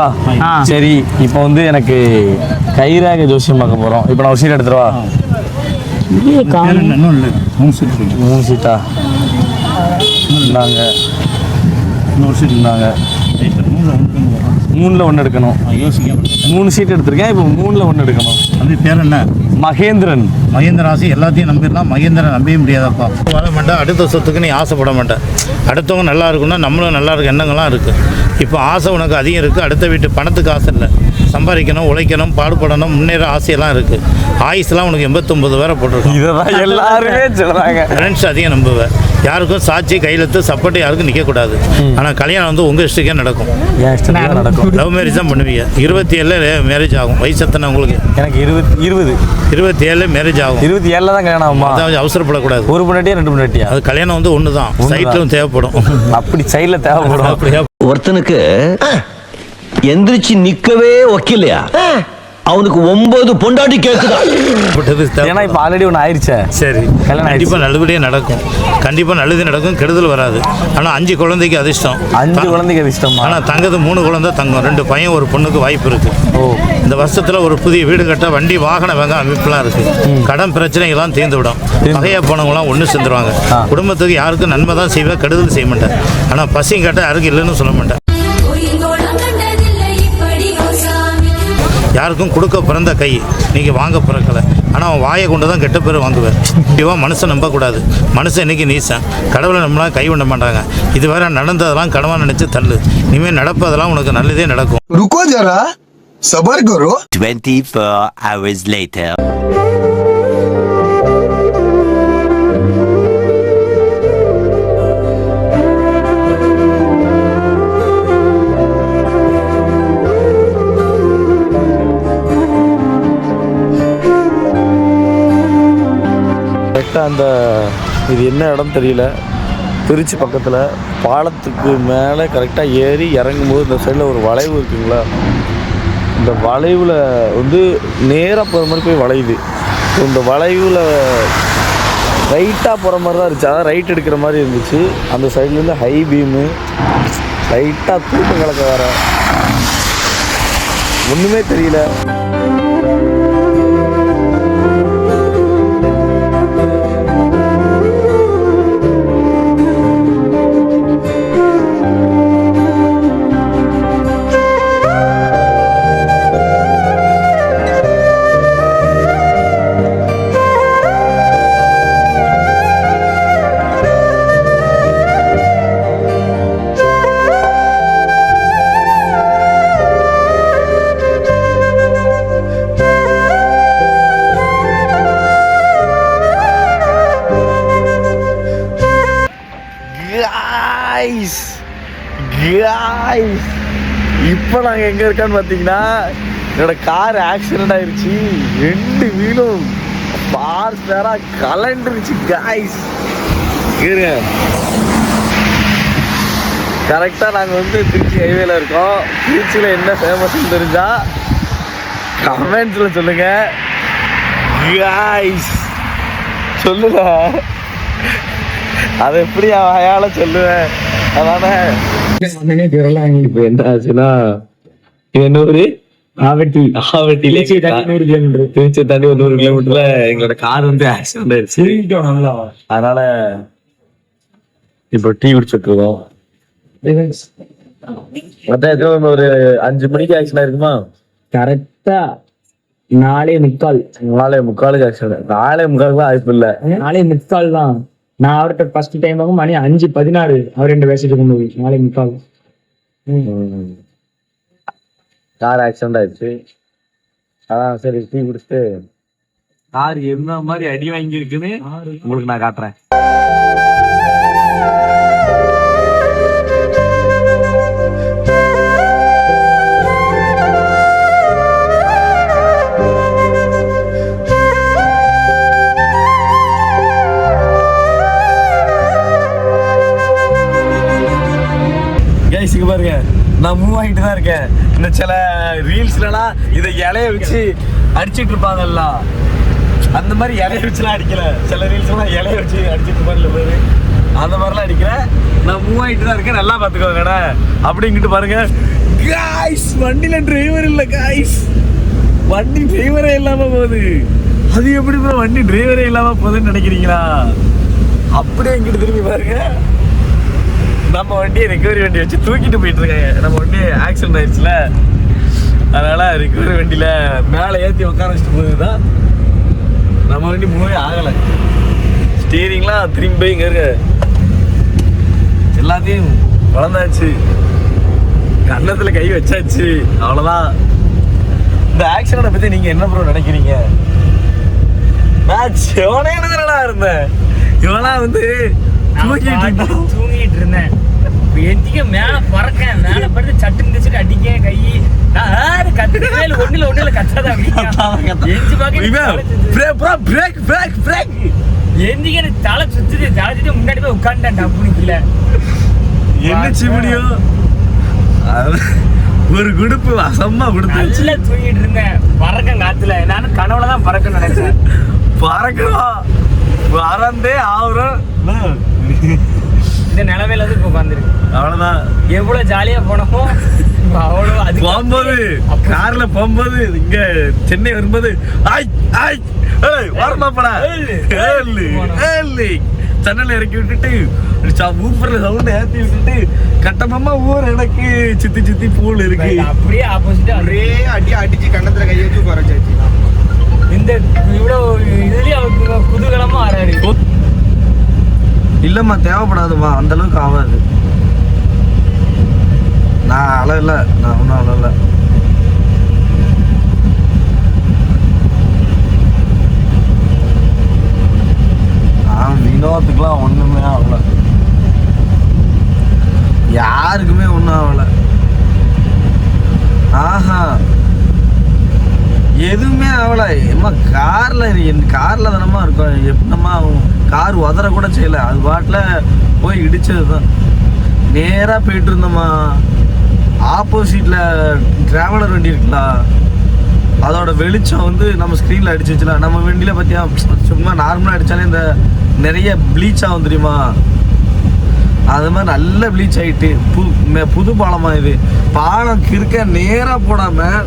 ஆ. சரி இப்போ வந்து எனக்கு கைரேக ஜோசியம் பார்க்க போறோம். இப்போ நான் ஒரு சீட் எடுத்துருவா மூணு சீட் இருக்கு. மூணு சீட்டா இந்தாங்க இன்னொரு சீட் இந்தாங்க. மூணு ஒன்று வரும் மூணுல ஒன்று எடுக்கணும். யோசிக்க மூணு சீட் எடுத்திருக்கேன். இப்போ மூணுல ஒன்று எடுக்கணும். அது பேர் என்ன? மகேந்திரன். மகேந்திர ஆசை எல்லாத்தையும் நம்பிடலாம் மகேந்திரன் நம்பவே முடியாதப்பா. வாழ மாட்டேன் அடுத்த சொத்துக்கு நீ ஆசைப்பட மாட்டேன் அடுத்தவங்க நல்லா இருக்குன்னா நம்மளும் நல்லா இருக்க எண்ணங்கள்லாம் இருக்குது இப்போ ஆசை உனக்கு அதிகம் இருக்குது அடுத்த வீட்டு பணத்துக்கு ஆசை இல்லை. சம்பாதிக்கணும் உழைக்கணும் பாடுபடணும் முன்னேற ஆசையெல்லாம் இருக்குது ஆயுஸ்லாம் உனக்கு எண்பத்தொம்பது வேற போட்டிருக்கோம் இதான் எல்லாருமே சொல்றாங்க. ஃப்ரெண்ட்ஸ் அதிகம் நம்புவேன் யாருக்கும் சாட்சி கையெழுத்து சப்போர்ட் யாருக்கும் நிற்கக்கூடாது ஆனால் கல்யாணம் வந்து உங்கள் இஷ்டக்கே நடக்கும். நடக்கும். லவ் மேரேஜ் தான் பண்ணுவீங்க. இருபத்தி ஏழில் மேரேஜ் ஆகும். வயசு எத்தனை உங்களுக்கு? எனக்கு இருபது இருபது. இருபத்தி ஏழில் மேரேஜ் ஆகும். இருபத்தி ஏழுல தான் கல்யாணம் ஆகுமா? அதாவது அவசரப்படக்கூடாது. ஒரு பொண்டாட்டியா ரெண்டு பொண்டாட்டியா? அது கல்யாணம் வந்து ஒன்று தான். சைட்லும் தேவைப்படும். அப்படி சைடில் தேவைப்படும். அப்படியா? ஒருத்தனுக்கு எந்திரிச்சு நிக்கவே ஒக்கில்லையா அவனுக்கு ஒன்பது பொண்டாட்டி கேக்குதா? பட்டது ஏன்னா. இப்போ ஆல்ரெடி ஒன்று ஆயிடுச்சே சரி. கல்யாணம் கண்டிப்பாக நல்லபடியாக நடக்கும். கண்டிப்பாக நல்லது நடக்கும் கெடுதல் வராது. ஆனால் அஞ்சு குழந்தைக்கு அதிர்ஷ்டம். அஞ்சு குழந்தைக்கு அது இஷ்டமா ஆனால் தங்கது மூணு குழந்தை தங்கம். ரெண்டு பையன் ஒரு பொண்ணுக்கு வாய்ப்பு இருக்கு. ஓ. இந்த வருஷத்துல ஒரு புதிய வீடு கட்ட வண்டி வாகன வாங்க அமைப்புலாம் இருக்கு. கடன் பிரச்சனைகள்லாம் தீர்ந்து விடும் பகையா போனவங்களாம் ஒன்று சேர்ந்துருவாங்க. குடும்பத்துக்கு யாருக்கும் நன்மை தான் செய்வேன் கெடுதல் செய்ய மாட்டேன். ஆனால் பசி கட்ட யாருக்கும் இல்லைன்னு சொல்ல மாட்டேன். யாருக்கும் கொடுக்க பிறந்த கை நீங்கள் வாங்க பிறக்கலை ஆனால் அவன் வாயை கொண்டு தான் கெட்ட பேர் வாங்குவேன். இப்படிவா மனுஷன் நம்பக்கூடாது மனுஷன் இன்றைக்கி நீசன். கடவுளை நம்மளாம் கை விட மாட்டாங்க. இது வேற நடந்ததெல்லாம் கடவாக நினச்சி தள்ளு. இனிமேல் நடப்பதெல்லாம் உனக்கு நல்லதே நடக்கும். ருக்கோ ஜரா? சபர் கரோ 24 hours later. என்ன இடம் தெரியல. திருச்சி பக்கத்தில் பாலத்துக்கு மேலே கரெக்டாக ஏறி இறங்கும் போது இந்த சைடில் ஒரு வளைவு இருக்குங்களா? இந்த வளைவில் வந்து நேராக போகிற மாதிரி போய் வளையுது. ஸோ இந்த வளைவில் ரைட்டாக போகிற மாதிரி தான் இருந்துச்சு. அதான் ரைட் எடுக்கிற மாதிரி இருந்துச்சு. அந்த சைட்லேருந்து ஹை பீமு லைட்டாக தூக்கம் கலக்க வேற ஒன்றுமே தெரியல. காய்ஸ் காய்ஸ் இப்போ நாங்கள் எங்கே இருக்கோன்னு பார்த்தீங்கன்னா என்னோட கார் ஆக்சிடென்ட் ஆயிடுச்சு ரெண்டு வீலும் பார் நேராக கலண்டுருச்சு காய்ஸ் இருங்க. கரெக்டாக நாங்கள் வந்து திருச்சி ஹைவேல இருக்கோம். திருச்சியில் என்ன ஃபேமஸ்னு தெரிஞ்சா கமெண்ட்ஸில் சொல்லுங்கள் காய்ஸ் சொல்லுங்க. அதை எப்படி அவன் வாயால சொல்லுவேன்? அதானே? இப்போ என்ன ஆச்சுன்னா என்ன ஊரு? ஆவட்டி ஆவட்டியில. நூறு கிலோமீட்டர் திருச்சி தாண்டி ஒரு நூறு கிலோமீட்டர்ல எங்களோட கார் வந்து ஆக்சிடென்ட் ஆயிடுச்சு. அதனால இப்போ டீ குடிச்சிட்டு இருக்கோம். மணி? ஒரு அஞ்சு மணிக்கு ஆக்சிடென்ட் ஆயிருக்குமா? கரெக்டா நாலே முக்கால். நாலே முக்காலுக்கு ஆக்சிடென்ட் நாலே முக்காலுக்கு வாய்ப்பு இல்ல. நாலே முக்கால் தான். நான் அவர்கிட்ட ஃபர்ஸ்ட் டைம் ஆகும் மணி அஞ்சு பதினாறு அவர் ரெண்டு பேசிட்டு இருக்கும்போது நாலே முக்கால். கார் ஆக்சிடென்ட் ஆயிடுச்சு. அதான் சரி டீ குடிச்சிட்டு கார் என்ன மாதிரி அடி வாங்கி இருக்குன்னு உங்களுக்கு நான் காட்டுறேன். மூவ் ஆகிட்டு தான் இருக்கேன். இந்த சில ரீல்ஸ்லலாம் இதை இலைய வச்சு அடிச்சிட்டு இருப்பாங்கல்ல. அந்த மாதிரி இலைய வச்சுலாம் அடிக்கல. சில ரீல்ஸ்லாம் இலைய வச்சு அடிச்சிட்டு இருப்பாங்கல்ல பாரு. அந்த மாதிரிலாம் அடிக்கிறேன் நான் மூவ் ஆகிட்டு தான் இருக்கேன். நல்லா பார்த்துக்கோங்கடா அப்படிங்கிட்டு பாருங்க. காய்ஸ் வண்டியில் டிரைவர் இல்லை காய்ஸ் வண்டி டிரைவரே இல்லாமல் போகுது. அது எப்படி ப்ரோ வண்டி டிரைவரே இல்லாமல் போகுதுன்னு நினைக்கிறீங்களா? அப்படியே இங்கிட்டு திரும்பி பாருங்க. நம்ம வண்டியை ரெக்கவரி வண்டி வச்சு தூக்கிட்டு போயிட்டு இருக்காங்க நம்ம வண்டி ஆக்சிடென்ட் ஆயிடுச்சுல. அதனால ரெக்கவரி வண்டியில மேலே ஏற்றி உட்கார வச்சுட்டு போகுதுதான் நம்ம வண்டி மூவே ஆகலை. ஸ்டீரிங்லாம் திரும்பி போய் இங்கே இருக்க. எல்லாத்தையும் வளர்ந்தாச்சு. கன்னத்தில் கை வச்சாச்சு. அவ்வளோதான் இந்த ஆக்சிடென்ட் பற்றி நீங்கள் என்ன ப்ரோ நினைக்கிறீங்க? நான் சிவனே நல்லா இருந்தேன் இவனா வந்து தூங்கிட்டு இருந்தேன். எந்திக்க மேல பறக்கேன் மேல படுத்து சட்டு நிச்சுட்டு அடிக்க கை. இல்லை. ஒண்ணுல ஒண்ணுல கத்தாத எஞ்சி இவன் பிரேக் ப்ரோ பிரேக் பிரேக் எந்திக்க எனக்கு தலை சுத்துது. தலை சுத்தி முன்னாடி போய் உட்காந்துட்டேன் டப்புனு கீழே என்ன முடியும் ஒரு குடுப்பு வசமா கொடுத்துச்சு நல்லா தூங்கிட்டு இருந்தேன். பறக்கேன் காத்துல. நானும் கனவுல தான் பறக்க நினைச்சேன். பறக்கிறோம் பறந்தே ஆகுறோம் இந்த நிலமையில வந்து இப்ப உட்காந்துருக்கு அவ்வளவுதான். எவ்வளவு ஜாலியா போனோமோ அவ்வளவு அது போகும்போது கார்ல போகும்போது இங்க சென்னை வரும்போது ஆய் ஆய் ஏய் வரமா படா. ஏல்லி ஏல்லி சென்னையில இறக்கி விட்டுட்டு ஊப்பர்ல சவுண்ட் ஏத்தி விட்டுட்டு கட்டமமா ஊர் எனக்கு சித்தி சித்தி பூல் இருக்கு. அப்படியே ஆப்போசிட் ஒரே அடி அடிச்சு கண்ணத்துல கை வச்சு குறைச்சாச்சு இந்த இவ்வளவு இதுலயே அவருக்கு குதூகலமா ஆறாரு இல்லம்மா தேவைப்படாதுமா அந்த அளவுக்கு ஆகாது நான் அழல. நான் ஒன்றும் அழல. நான் வினோத்துக்குலாம் ஒண்ணுமே ஆகல. யாருக்குமே ஒன்றும் ஆகலை. ஆஹா எதுவுமே ஆகலை. ஏம்மா காரில் என் காரில் தானம்மா இருக்கும். எப்படிமா கார் உதற கூட செய்யலை. அது பாட்டில் போய் இடித்தது தான் நேராக போயிட்டு இருந்தோம்மா. ஆப்போசிட்டில் டிராவலர் வண்டி இருக்குல்ல அதோட வெளிச்சம் வந்து நம்ம ஸ்க்ரீனில் அடிச்சிச்சுல நம்ம வண்டியில் பார்த்தியா சும்மா நார்மலாக அடித்தாலே இந்த நிறைய ப்ளீச் ஆகும் தெரியுமா? அது மாதிரி நல்ல ப்ளீச் ஆகிட்டு புது புது பாலமாக இது. பாலம் கிறுக்க நேராக போடாமல்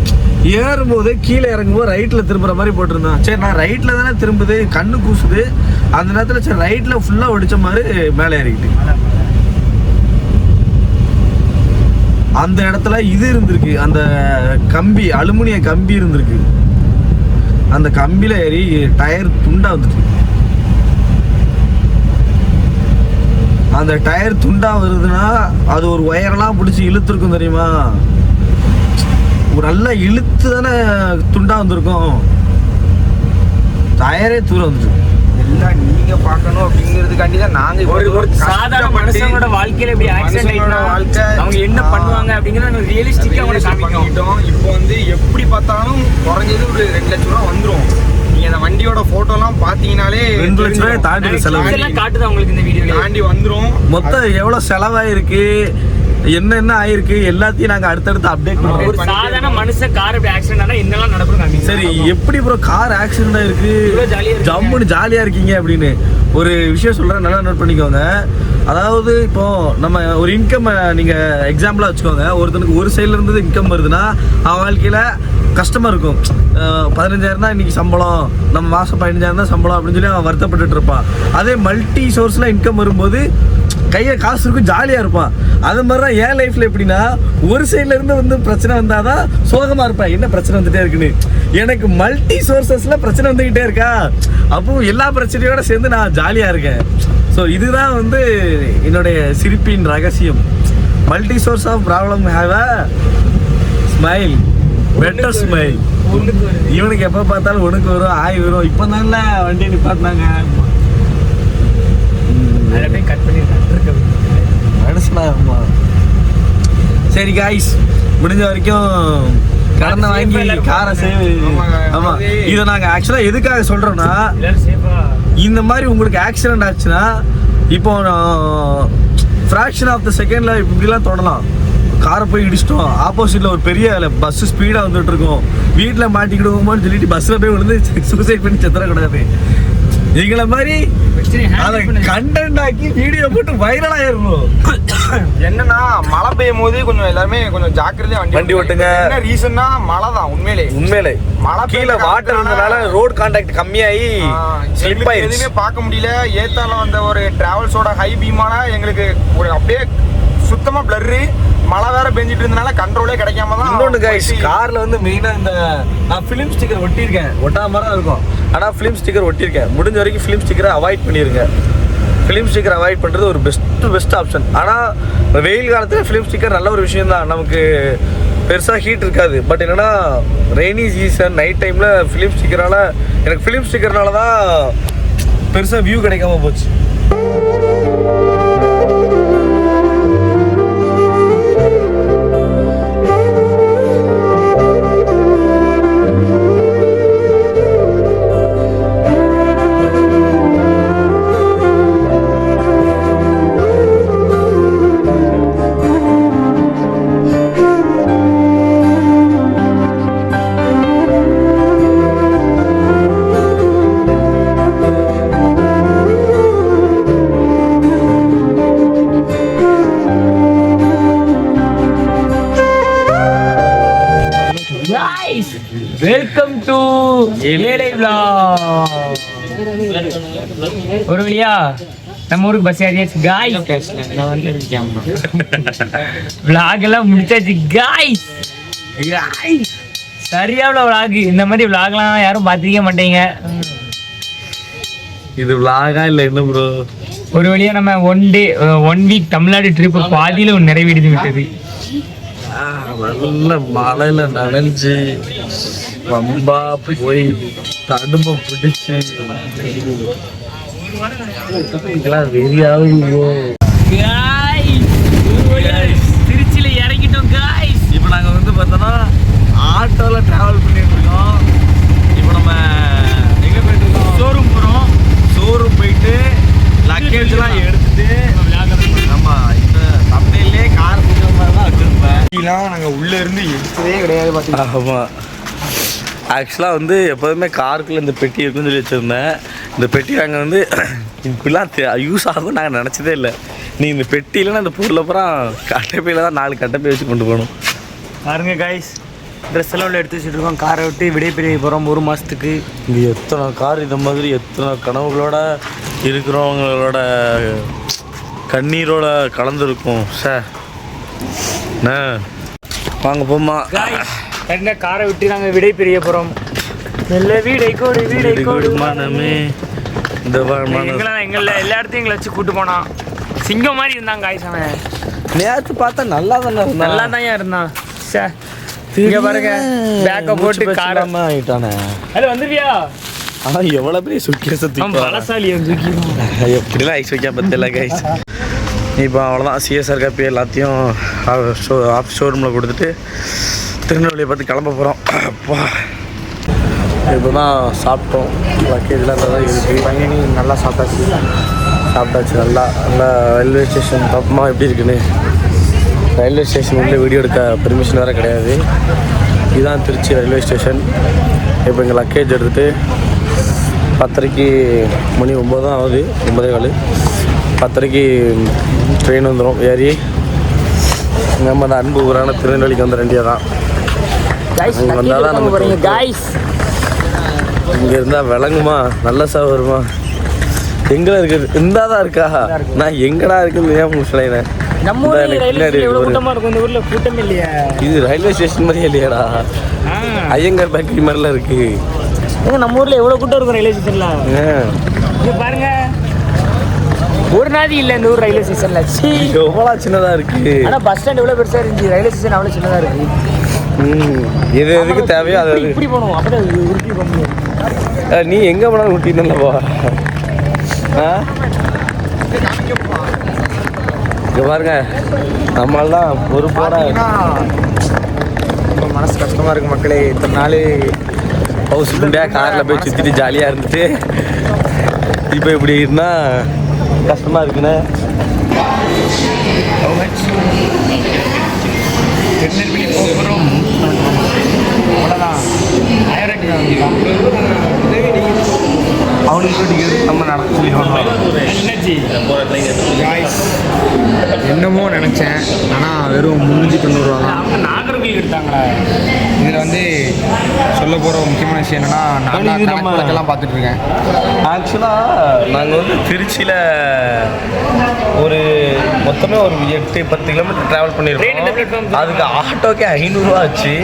ஏறும்போது கீழே இறங்கும்போது ரைட்டில் திரும்புகிற மாதிரி போட்டிருந்தான் சரி நான் ரைட்டில் தானே திரும்புது கண்ணு கூசுது. அந்த நேரத்தில் சரி ரைட்டில் ஃபுல்லாக ஒடிச்ச மாதிரி மேலே ஏறிக்கிட்டு. அந்த இடத்துல இது இருந்திருக்கு. அந்த கம்பி அலுமினிய கம்பி இருந்திருக்கு. அந்த கம்பியில் ஏறி டயர் துண்டாக வந்துட்டு அந்த டயர் துண்டா வருதுன்னா அது ஒரு ஒயரெல்லாம் பிடிச்சி இழுத்துருக்கும் தெரியுமா? ஒரு நல்லா இழுத்து தானே துண்டா வந்திருக்கும். டயரே தூரம் வந்துட்டு எல்லாம் நீங்க பார்க்கணும் அப்படிங்கிறதுக்காண்டி தான் நாங்க ஒரு சாதாரண மனுஷங்களோட வாழ்க்கையில இப்படி ஆக்சிடென்ட் ஆயிட்டா வாழ்க்கை, அவங்க என்ன. பண்ணுவாங்க அப்படிங்கறத ரியலிஸ்டிக்கா அவங்க பண்ணிக்கிட்டோம் இப்போ வந்து எப்படி பார்த்தாலும் குறைஞ்சது ஒரு ரெண்டு லட்ச ரூபா வந்துரும். நீங்க அந்த வண்டியோட போட்டோலாம் பாத்தீங்கன்னாலே ரெண்டு லட்ச ரூபாய் தாண்டி. செலவு. காட்டுது அவங்களுக்கு இந்த வீடியோல? தாண்டி வந்துரும். மொத்தம் எவ்வளவு செலவாயிருக்கு? என்னென்ன ஆயிருக்கு? எல்லாத்தையும் நாங்க அடுத்தடுத்து அப்டேட் ஒரு பண்ணுவோம் சாதாரண மனுஷன் கார் இப்படி ஆக்சிடென்ட் ஆனா என்னெல்லாம் நடக்கும் சரி எப்படி ப்ரோ கார் ஆக்சிடென்ட் ஆயிருக்கு. ஜம்முன்னு ஜாலியா இருக்கீங்க அப்படின்னு ஒரு விஷயம் சொல்றேன் நல்லா நோட் பண்ணிக்கோங்க. அதாவது இப்போ நம்ம ஒரு இன்கம் நீங்க எக்ஸாம்பிளா வச்சுக்கோங்க. ஒருத்தனுக்கு ஒரு சைடுல இருந்து இன்கம் வருதுன்னா அவன் வாழ்க்கையில கஷ்டமாக இருக்கும். பதினஞ்சாயிரம் தான் இன்னைக்கு சம்பளம். நம்ம மாதம் பதினஞ்சாயிரம் தான் சம்பளம் அப்படின்னு சொல்லி அவன் வருத்தப்பட்டுட்டு இருப்பான். அதே மல்டி சோர்ஸில் இன்கம் வரும்போது கையை காசு இருக்கும் ஜாலியாக இருப்பான். அது மாதிரி தான் என் லைஃப்பில் எப்படின்னா ஒரு சைட்லேருந்து வந்து பிரச்சனை வந்தால் தான் சோகமாக இருப்பேன். என்ன பிரச்சனை வந்துகிட்டே இருக்குன்னு? எனக்கு மல்டி சோர்சஸில் பிரச்சனை வந்துக்கிட்டே இருக்கா? அப்போ எல்லா பிரச்சனையோட சேர்ந்து நான் ஜாலியாக இருக்கேன். ஸோ இதுதான் வந்து என்னுடைய சிரிப்பின் ரகசியம். Multi source of problem have a smile better smile இவனுக்கு எப்போ பார்த்தாலும் உனக்கு வரும் ஆய் வரும். இப்போ தான்ல வண்டி நிப்பாட்டினாங்க. சரி காய்ஸ் முடிஞ்ச வரைக்கும் கடனை வாங்கி காரை சேவ். ஆமா இதை நாங்க ஆக்சுவலா எதுக்காக சொல்றோம்னா இந்த மாதிரி உங்களுக்கு ஆக்சிடென்ட் ஆச்சுன்னா இப்போ ஃப்ராக்ஷன் ஆஃப் த செகண்ட்ல இப்படிலாம் தொடலாம். காரை போய் இடிச்சிட்டோம். ஆப்போசிட்ல ஒரு பெரிய பஸ் ஸ்பீடா வந்துட்டு இருக்கோம். வீட்டில் மாட்டிக்கிடுவோமோன்னு சொல்லிட்டு பஸ்ல போய் விழுந்து சூசைட் பண்ணி செத்துறக்கூடாது. எங்களை மாதிரி அதை கண்டென்ட் ஆக்கி வீடியோ போட்டு வைரல் ஆயிரணும் என்னன்னா மழை பெய்யும் போது கொஞ்சம் எல்லாருமே கொஞ்சம் ஜாக்கிரதையா வண்டி வண்டி ஓட்டுங்க. என்ன ரீசன்னா மழை தான் உண்மையிலே. உண்மையிலே. மழை கீழே வாட்டர் இருந்தனால ரோட் கான்டாக்ட் கம்மியாகி ஆ, ஸ்லிப் ஆயிருச்சு. எதுவுமே பார்க்க முடியல. ஏத்தால வந்த ஒரு டிராவல்ஸோட ஹை பீமான எங்களுக்கு ஒரு அப்படியே சுத்தமா பிளர்ரு மழை வேற பெஞ்சிட்டு இருந்தனால கண்ட்ரோலே கிடைக்காம தான் இன்னொன்று கைஸ் கார்ல வந்து மெயினா இந்த நான் ஃபிலிம் ஸ்டிக்கர் ஒட்டியிருக்கேன். ஒட்டாம தான் இருக்கும். ஆனா ஃபிலிம் ஸ்டிக்கர் ஒட்டியிருக்கேன். முடிஞ்ச வரைக்கும் ஃபிலிம் ஸ்டிக்கரை அவாய்ட் பண்ணிருங்க. ஃபிலிம் ஸ்டிக்கர் அவாய்ட் பண்றது ஒரு பெஸ்ட் பெஸ்ட் ஆப்ஷன் ஆனா வெயில் காலத்துல ஃபிலிம் ஸ்டிக்கர் நல்ல ஒரு விஷயம் தான். நமக்கு பெருசா ஹீட் இருக்காது. பட் என்னன்னா ரெய்னி சீசன் நைட் டைம்ல ஃபிலிம் ஸ்டிக்கரால எனக்கு ஃபிலிம் ஸ்டிக்கர்னால தான் பெருசா வியூ கிடைக்காம போச்சு. நம்ம ஊருக்கு பஸ் ஏறியாச்சு. காய் vlog எல்லாம் முடிச்சாச்சு. காய்ஸ் காய்ஸ் சரியான vlog. இந்த மாதிரி vlogலாம் யாரும் பார்த்திருக்க மாட்டீங்க. இது விலாகா இல்லை என்ன ப்ரோ ஒரு வழியா நம்ம one day one week Tamil Nadu trip பாதியில நிறைவேறி விட்டது. நல்ல மழையில நனைஞ்சு ரொம்ப போய் தடுப்பை பிடிச்சு. திருச்சியில இறங்கிட்டோம் காய்ஸ் இப்போ நாங்கள் வந்து பார்த்தோன்னா ஆட்டோவில் ட்ராவல் பண்ணிட்டு இருக்கோம். இப்போ நம்ம எங்கே போயிட்டு இருக்கோம்? ஷோரூம் போறோம். ஷோரூம் போயிட்டு லக்கேஜ்லாம் எடுத்துட்டு நம்ம இந்த தமிழ்லேயே கார் பிடிக்கிற மாதிரி தான் வச்சுருப்பேன். இதெல்லாம் நாங்க உள்ள இருந்து எடுத்ததே கிடையாது பாத்தீங்கன்னா ஆமாம் ஆக்சுவலாக வந்து எப்போதுமே காருக்குள்ளே இந்த பெட்டி இருக்குன்னு சொல்லி வச்சுருந்தேன். இந்த பெட்டி நாங்கள் வந்து இப்படிலாம் யூஸ் ஆகும் நாங்கள் நினச்சதே இல்லை. நீ இந்த பெட்டியிலனா இந்த பொருளை அப்புறம் கட்டைப்பையில் தான் நாலு கட்டைப்பை வச்சு கொண்டு போகணும். பாருங்க காய்ஸ் ட்ரெஸ் எல்லாம் உள்ள எடுத்து வச்சுட்டு இருக்கோம். காரை விட்டு விடை பெரிய போகிறோம் ஒரு மாதத்துக்கு இங்கே எத்தனை கார் இந்த மாதிரி எத்தனை கனவுகளோட இருக்கிறவங்களோட கண்ணீரோட கலந்துருக்கும். சார் வாங்க போம்மா. கரெக்டாக காரை விட்டு நாங்கள் விடை பெரிய போகிறோம் நல்ல வீடை கோடு வீடை கோடு. மனமே. இந்த மன எங்களை எங்களை எல்லா இடத்தையும் எங்களை வச்சு கூட்டு போனான். சிங்கம் மாதிரி இருந்தான் காய்ஸ் அவன். நேற்று பார்த்தா நல்லா தானே இருந்தான். நல்லா தான் இருந்தான். சே இங்க பாருங்க பேக்கை போட்டு காரை ஆயிட்டானே. அது வந்துருவியா? ஆனா எவ்வளவு பெரிய சுக்கிய அவன் பலசாலி எப்படிலாம் ஐஸ் வைக்க பத்தில கைஸ் இப்போ அவ்வளோதான் சிஎஸ்ஆர் காப்பி எல்லாத்தையும் ஷோ ஆஃப் ஷோரூமில் கொடுத்துட்டு திருநெல்வேலியை பார்த்து கிளம்ப போகிறோம் அப்பா. இப்போ தான் சாப்பிட்டோம் லக்கேஜ்லாம் நல்லா இருக்குது நல்லா சாப்பிட்டாச்சு. சாப்பிட்டாச்சு நல்லா. நல்லா ரயில்வே ஸ்டேஷன் தப்புமா எப்படி இருக்குன்னு. ரயில்வே ஸ்டேஷன் உள்ள வீடியோ எடுக்க பெர்மிஷன் வேறு கிடையாது. இதுதான் திருச்சி ரயில்வே ஸ்டேஷன் இப்போ இங்கே லக்கேஜ் எடுத்துகிட்டு பத்தரைக்கு மணி ஒம்பது தான் ஆகுது. ஒம்பதே கால். பத்தரைக்கு ட்ரெயின் வந்துடும் ஏறி. நம்ம அந்த அன்பு ஊரான திருநெல்வேலிக்கு வந்துட வேண்டியதான். காய்ஸ் இங்கே இருந்தால் விளங்குமா நல்ல சா வருமா எங்கே இருக்குது இந்தா தான் இருக்கா? நான் எங்கடா இருக்குன்னு ஏன் முடிச்சலைனே நம்ம ஊர்ல ஸ்டேஷன் எவ்வளவு கூட்டமா இருக்கும்? இந்த ஊர்ல கூட்டமே இல்லையா. இது ரயில்வே ஸ்டேஷன் மாதிரியே இல்லையாடா. ஐயங்கார் பேக்கரி மாதிரிலாம் இருக்கு. நம்ம ஊர்ல எவ்வளவு கூட்டம் இருக்கும் ரயில்வே ஸ்டேஷன்ல. இங்க பாருங்க. ஒரு நாதி இல்ல இந்த ஊர் ரயில்வே ஸ்டேஷன்ல. சீ. எவ்வளோ சின்னதாக இருக்கு? ஆனா பஸ் ஸ்டாண்ட் எவ்வளவு பெருசா இருந்துச்சு ரயில்வே ஸ்டேஷன் அவ்வளவு சின்னதா இருக்கு. எது எதுக்கு தேவையோ அது இப்படி- போகணும் இது உருட்டி போக நீ எங்கே போனாலும் ஊட்டின்னு போ. ஆ? இங்க பாருங்க. நம்மளாம் பொறுப்போட மனசு கஷ்டமா இருக்கு மக்களே. இத்தனை நாள் ஹவுஸ் ஃபுல்லாக காரில் போய் சுற்றிட்டு ஜாலியாக இருந்துட்டு இப்போ இப்படி இருந்தால் கஷ்டமாக இருக்குண்ணே திருநெல்வேலி போகிறோம். அவ்வளோதான் ஆயிரம் அவனுக்கு வீட்டுக்கு நம்ம நடக்கக்கூடிய என்னமோ நினச்சேன். ஆனால் வெறும் முந்நூற்றி தொண்ணூறுரூவா தான். நாகர்கோவில் எடுத்தாங்களா இதில் வந்து சொல்ல போகிற முக்கியமான விஷயம் என்னன்னா நான் நம்ம எல்லாம் பார்த்துட்டு இருக்கேன் ஆக்சுவலாக நாங்கள் வந்து திருச்சியில் ஒரு மொத்தமே ஒரு எட்டு பத்து கிலோமீட்டர் ட்ராவல் பண்ணிருக்கோம் அதுக்கு ஆட்டோக்கே ஐநூறுவா ஆச்சு.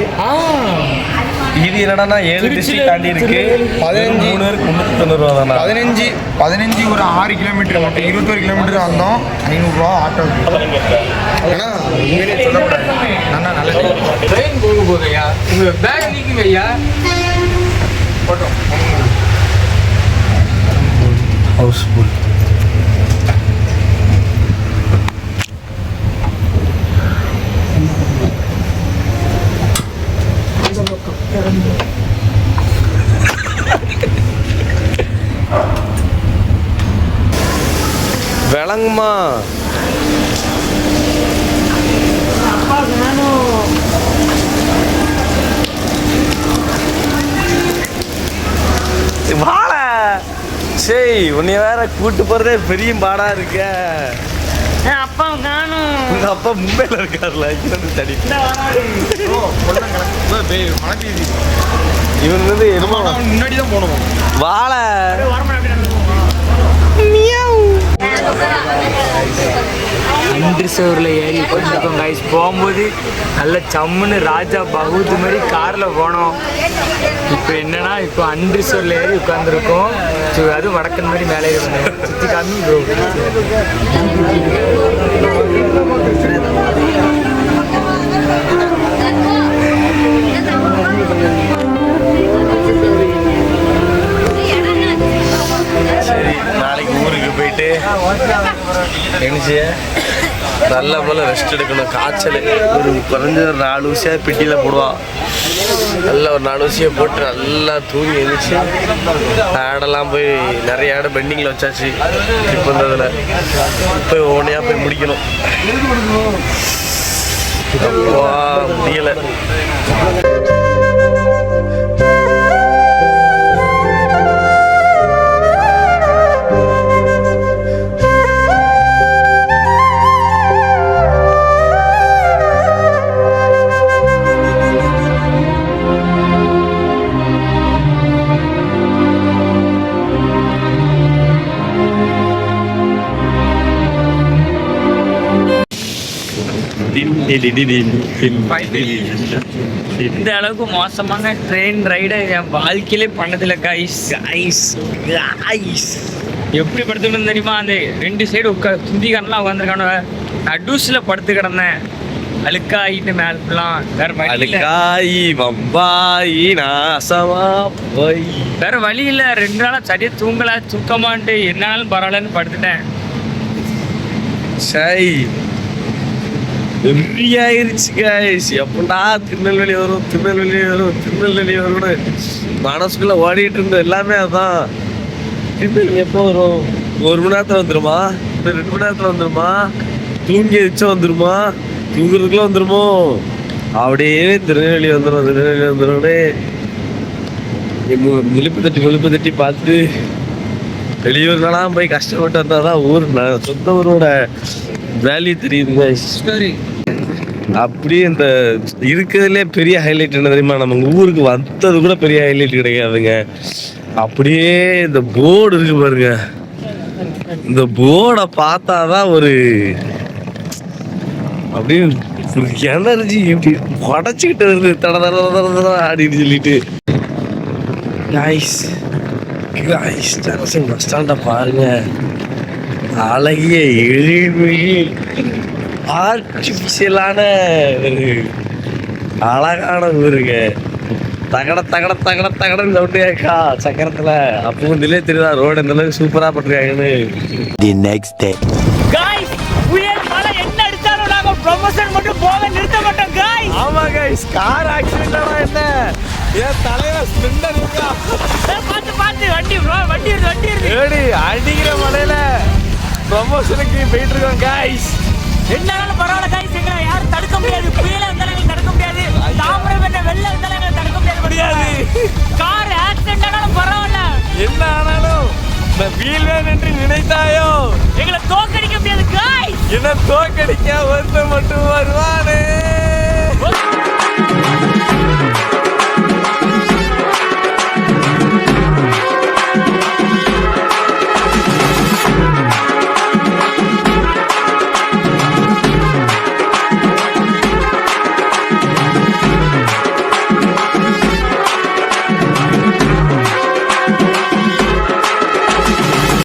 இது என்னடான்னா ஏழு டிஸ்ட்ரிக்ட் தாண்டி இருக்கு. பதினஞ்சு. மூணு பேருக்கு முந்நூற்றி தொண்ணூறுவா தானே? பதினஞ்சு பதினஞ்சு ஒரு ஆறு கிலோமீட்டர் மட்டும். இருபத்தொரு கிலோமீட்டர் வந்தோம். ஐநூறுரூவா ஆட்டோக்கு ஆனால் உண்மையிலே சொல்லக்கூடாது. நல்லா நல்லது ட்ரெயின் போக போகுது ஐயா உங்க பேக் நீக்குங்க ஐயா போட்டோம் ஹவுஸ்ஃபுல் விளங்குமா வாழ. சரி உன்னை வேற கூட்டு போறதே பெரிய பாடா இருக்க. அப்பா நானும். உங்க அப்பா மும்பைல இருக்காருல இங்க வந்து தடி. இவன் வந்து என்னமோ முன்னாடி தான் போகணும் வாழ. அன்று சோரில் ஏறி உட்காந்துருக்கோம் கைஸ் போகும்போது நல்ல சம்முன்னு ராஜா பகூத் மாதிரி காரில் போனோம். இப்போ என்னன்னா இப்போ அன்று சோரில் ஏறி உட்காந்துருக்கோம் அது வடக்கன் மாதிரி மேலே இருந்தேன் சுற்றி காமி ப்ரோ சரி நாளைக்கு ஊருக்கு போயிட்டு என்னச்சு நல்ல போல ரெஸ்ட் எடுக்கணும். காய்ச்சல். ஒரு குறைஞ்ச ஒரு நாலு ஊசியாக பெட்டியில் போடுவான் நல்ல ஒரு நாலு ஊசியை போட்டு நல்லா தூங்கி எழுந்துச்சு ஆடெல்லாம் போய் நிறைய ஆடு பெண்டிங்கில் வச்சாச்சு. ட்ரிப் வந்ததில். போய் ஒவ்வொன்றையாக போய் முடிக்கணும். முடியலை. இந்த அளவுக்கு மோசமான ட்ரெயின் ரைடை என் வாழ்க்கையிலே பண்ணதில்லை கைஸ் கைஸ் கைஸ் எப்படி படுத்துக்கணும் தெரியுமா? அந்த ரெண்டு சைடு உட்கா சுந்திக்காரன்லாம் உட்காந்துருக்கானு நடுஸில் படுத்து கிடந்தேன். அழுக்காயிட்டு மேல ஃபுல்லாம் வேற வழி. அழுக்காயி வம்பாயி நாசமா போய். வேற வழி இல்லை. ரெண்டு நாளா சரியா தூங்கல. தூக்கமான்ட்டு என்னாலும் பரவாயில்லன்னு படுத்துட்டேன். சை வெறியாயிருச்சு கைஸ் எப்படா திருநெல்வேலி வரும் திருநெல்வேலி வரும் திருநெல்வேலி வரும்னு மனசுக்குள்ள ஓடிட்டு இருந்த எல்லாமே அதான். திருநெல்வேலி எப்போ வரும்? ஒரு மணி நேரத்துல வந்துருமா? இல்லை ரெண்டு மணி நேரத்துல வந்துருமா? தூங்கி எரிச்சா வந்துருமா? தூங்குறதுக்குள்ள வந்துருமோ? அப்படியே திருநெல்வேலி வந்துடும் திருநெல்வேலி வந்துடும் முழுப்பு தட்டி முழுப்பு தட்டி பார்த்து வெளியூர்லாம் போய் கஷ்டப்பட்டு வந்தாதான் ஊர் ந- சொந்த ஊரோட வேல்யூ தெரியுதுங்க அப்படியே இந்த இருக்கிறதுலே பெரிய ஹைலைட் என்ன தெரியுமா? நம்ம ஊருக்கு வந்தது கூட பெரிய ஹைலைட் கிடையாதுங்க. அப்படியே இந்த போர்டு இருக்கு பாருங்க. இந்த போர்டை பார்த்தாதான் ஒரு அப்படியே எனர்ஜி இப்படி உடச்சிக்கிட்டு வருது தட தட தட தட தட அப்படின்னு சொல்லிட்டு. காய்ஸ் காய்ஸ் ஜங்ஷன் பஸ் ஸ்டாண்டை பாருங்க. அழகிய எழில்மிகு ஆர்டிஃபிஷியலான ஒரு அழகான ஊருங்க. தகட தகட தகட தகடன்னு சவுண்டு கேட்கா சக்கரத்துல அப்போ வந்துலே தெரியுதா? ரோடு எந்த அளவுக்கு சூப்பரா பண்ணிருக்காங்கன்னு The next day. காய்ஸ் புயல் மழை என்ன அடிச்சாலும் நாங்க ப்ரொமோஷன் மட்டும் போக நிறுத்த மாட்டோம் காய்ஸ் ஆமா கைஸ் கார் ஆக்சிடென்ட் என்ன? ஏன் தலைவர் ஸ்பிண்டர் இருக்கா? பார்த்து பார்த்து. வண்டி bro, வண்டி இருக்கு வண்டி இருக்கு. அடிக்கிற மலையில ப்ரமோஷனுக்கு போயிட்டு இருக்கோம் என்னாலும் பரவாயில்ல காய்ஸ் எங்களை யாரும் தடுக்க முடியாது. புயல எங்களை தடுக்க முடியாது. தாமிரம் என்ன வெள்ளம் வந்தாலும் எங்களை தடுக்க முடியாது. முடியாது. கார் ஆக்சிடென்ட் ஆனாலும் பரவாயில்ல. என்ன ஆனாலும் இந்த வீல் வேன் என்று நினைத்தாயோ? எங்களை தோக்கடிக்க முடியாது என்ன தோக்கடிக்க ஒருத்தன் மட்டும் வருவானே.